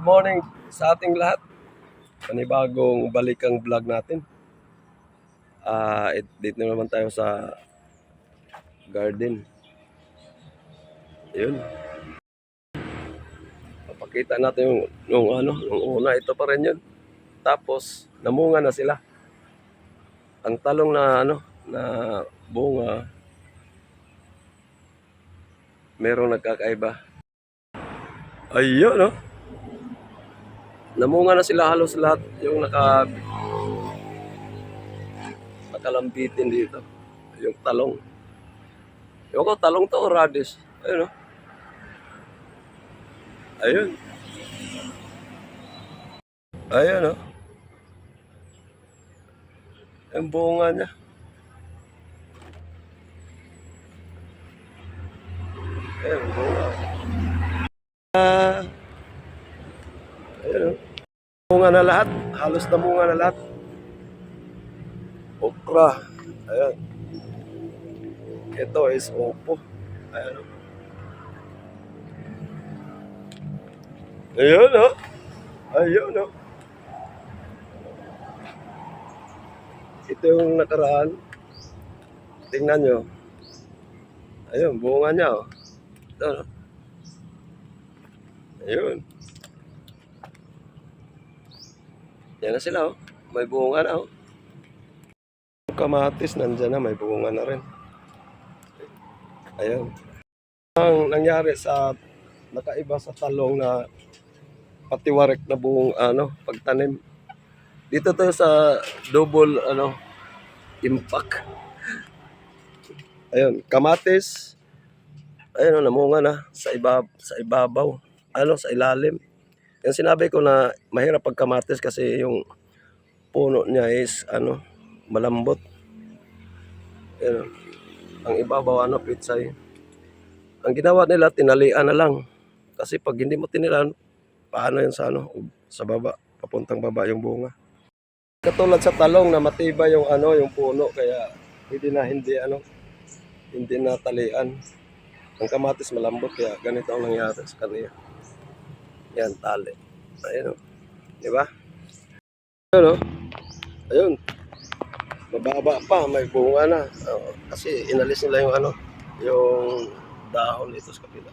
Good morning sa ating lahat. Panibagong balikang vlog natin. Uh, dito na naman tayo sa garden. Yun. Papakita natin yung, yung ano, yung una, ito pa rin yun. Tapos, namunga na sila. Ang talong na ano, na bunga, merong nagkakaiba. Ayun, no? Namunga na sila halos lahat yung naka nakalambitin dito. Yung talong. Yung ko, talong to o radish. Ayun, no? Ayun. Ayun, no? Yung bunga niya. Ayun, bunga. Ah, oh. Bunga na lahat. Halos na bunga na lahat. Okra. Ayan. Ito is opo. Ayan. oh. Ayun, oh. Ayun, oh. Ito yung nakaraan. Tingnan nyo. Ayun, bunga niya, oh. Ito, no? Ayun. Yan na sila, oh. May bunga na, oh. Kamatis, nandyan na, may bunga na rin. Ayun. Ang nangyari sa nakaiba sa talong na patiwarek na buong ano, pagtanim. Dito tayo sa double ano impact. Ayun, kamatis. Ayun, oh, namunga na sa iba sa ibabaw, ano sa ilalim. Yung sinabi ko na mahirap pag kamatis kasi yung puno niya is ano malambot. Oh. ang ibabaw ano pitsay. Ang ginawa nila tinalian na lang. Kasi pag hindi mo tinilan, paano yun sa ano sa baba, papuntang baba yung bunga. Katulad sa talong na matibay yung ano, yung puno kaya hindi na hindi ano hindi na talian. Ang kamatis malambot kaya ganito ang nangyari sa kanya. Yan tali. Ayun o. Di ba? Ayun o. Ayun. Mababa pa, may bunga na. Oo, kasi inalis nila yung ano, yung dahon dito sa kapila.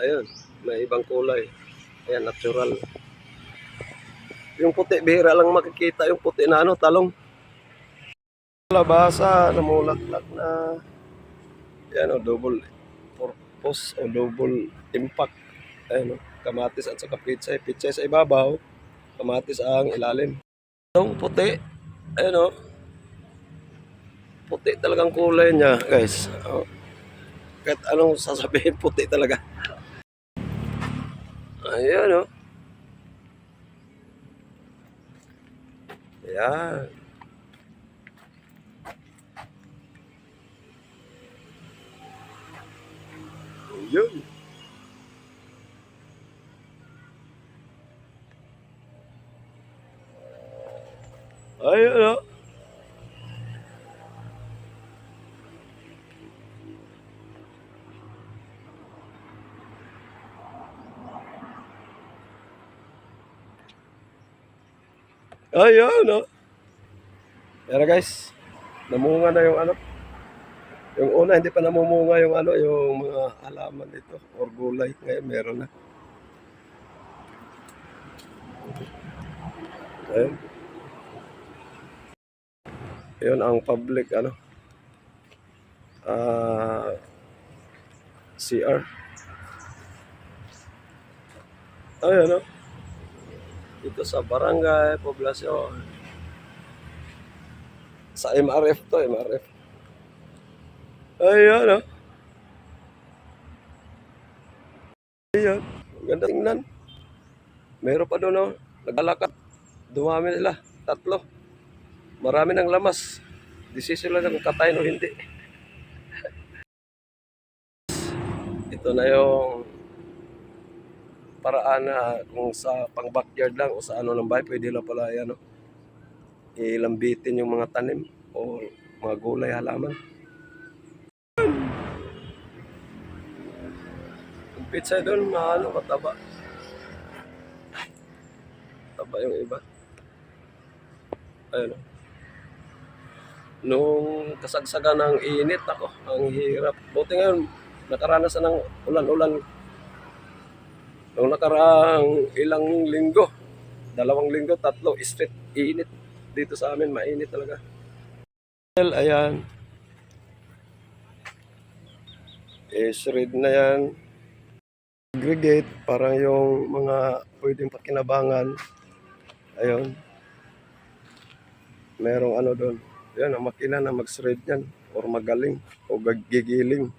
Ayun, may ibang kulay. Ayan, natural. Yung puti, bihira lang makikita yung puti na ano, talong. Labasa, namulaklak na. Yan o, double purpose o double impact. Ayan o, kamatis at saka pitsay. Pitsay sa ibabaw, kamatis ang ilalim. Yung puti, ayan o. Puti talagang kulay niya, guys. O, kahit anong sasabihin, puti talaga. Ayan o. Ayan. Yun. Ayun o. Ayun o. Pero guys, namunga na yung ano. Yung una hindi pa namumunga yung ano, yung mga halaman dito or gulay. Ngayon meron na. Ayun. Yun ang public ano. Ah CR. Ayun o. Dito sa barangay, poblasyon. Sa MRF to, MRF. Ayan, oh. Ayan. Ang Ganda tingnan. Meron pa doon, oh. Naglalakad. Dumami nila. Tatlo. Marami ng lamas. Desisyon lang kung katayin o hindi. Ito na yung paraan na kung sa pang backyard lang o sa ano ng bahay, pwede lang pala yan, no? ilambitin yung mga tanim o mga gulay halaman. Yung pizza doon, mahalo, mataba. Taba yung iba. Ayun. oh. Nung kasagsagan ng init ako, ang hirap. Buti ngayon, nakaranas na ng ulan-ulan. Nung nakaraang ilang linggo, dalawang linggo, tatlo, straight init. Dito sa amin, mainit talaga. Well, ayan. Is read na yan. Aggregate, parang yung mga pwedeng pakinabangan. Ayun. Merong ano doon. Yan, ang makina na mag-shred yan. Or magaling. O gigiling.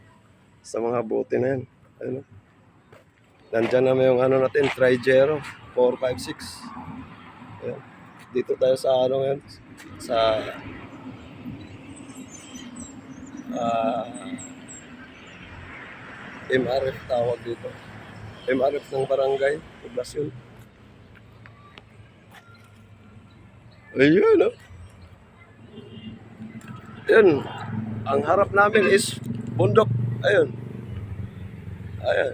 Sa mga bote na yan. Ayun. oh. Nandyan naman yung ano natin, Trigero. 456. Ayun. Dito tayo sa ano yan. Sa ah MRF tawag dito. MRF ng barangay, poblasyon. Ayun, oh. Ayun. Ang harap namin is bundok. Ayun. Ayun.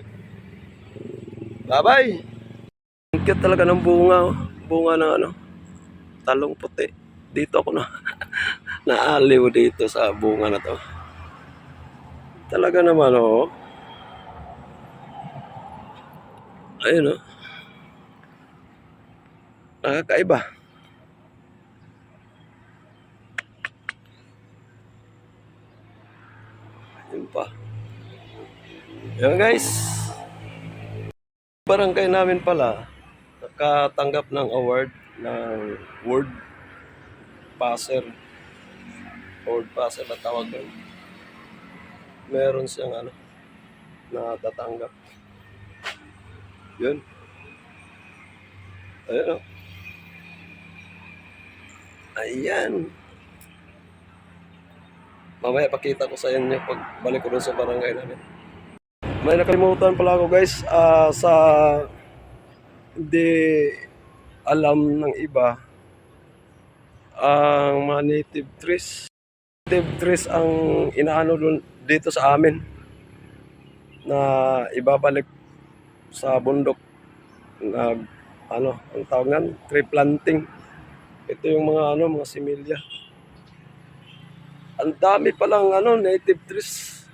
Bye-bye. Ang cute talaga ng bunga. oh. Bunga ng ano. Talong puti. Dito ako na naaliw dito sa bunga na to. Talaga naman, oh. Ayun, oh. Nakakaiba. Pa. Yan guys. Barangay namin pala nakatanggap ng award ng World Passer. World Passer na tawag doon. Meron siyang ano natatanggap. Yun. Ayun o. Ayan. Mamaya pakita ko sa inyo pag balik ko doon sa barangay namin. May nakalimutan pala ako guys ah, sa hindi alam ng iba ang mga native trees. Native trees ang inaano doon dito sa amin na ibabalik sa bundok na ano ang tawag nan tree planting ito yung mga ano mga similya ang dami palang ano native trees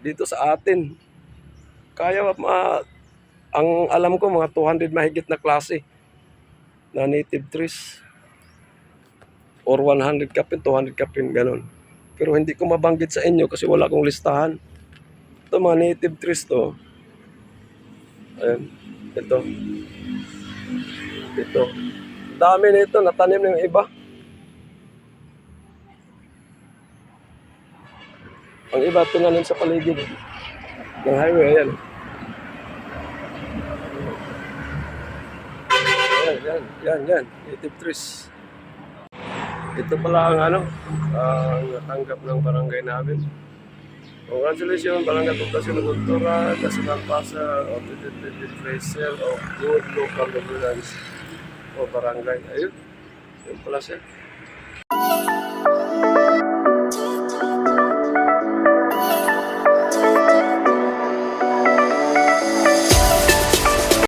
dito sa atin kaya ma ang alam ko mga 200 mahigit na klase na native trees or 100 kapin 200 kapin ganun pero hindi ko mabanggit sa inyo kasi wala akong listahan ito mga native trees to Ayan. Ito. Ito. Dami nito. Natanim ng iba. Ang iba tinanim sa paligid ng highway. Ayan. Ayan, yan, yan, yan. Native trees. Ito pala ang ano, ang natanggap ng barangay namin. Congratulations, Barangay Poblasyon ng Kultura, National Pasa, of the Tracer of Good Local Governance o Barangay. Ayun, yun pala siya.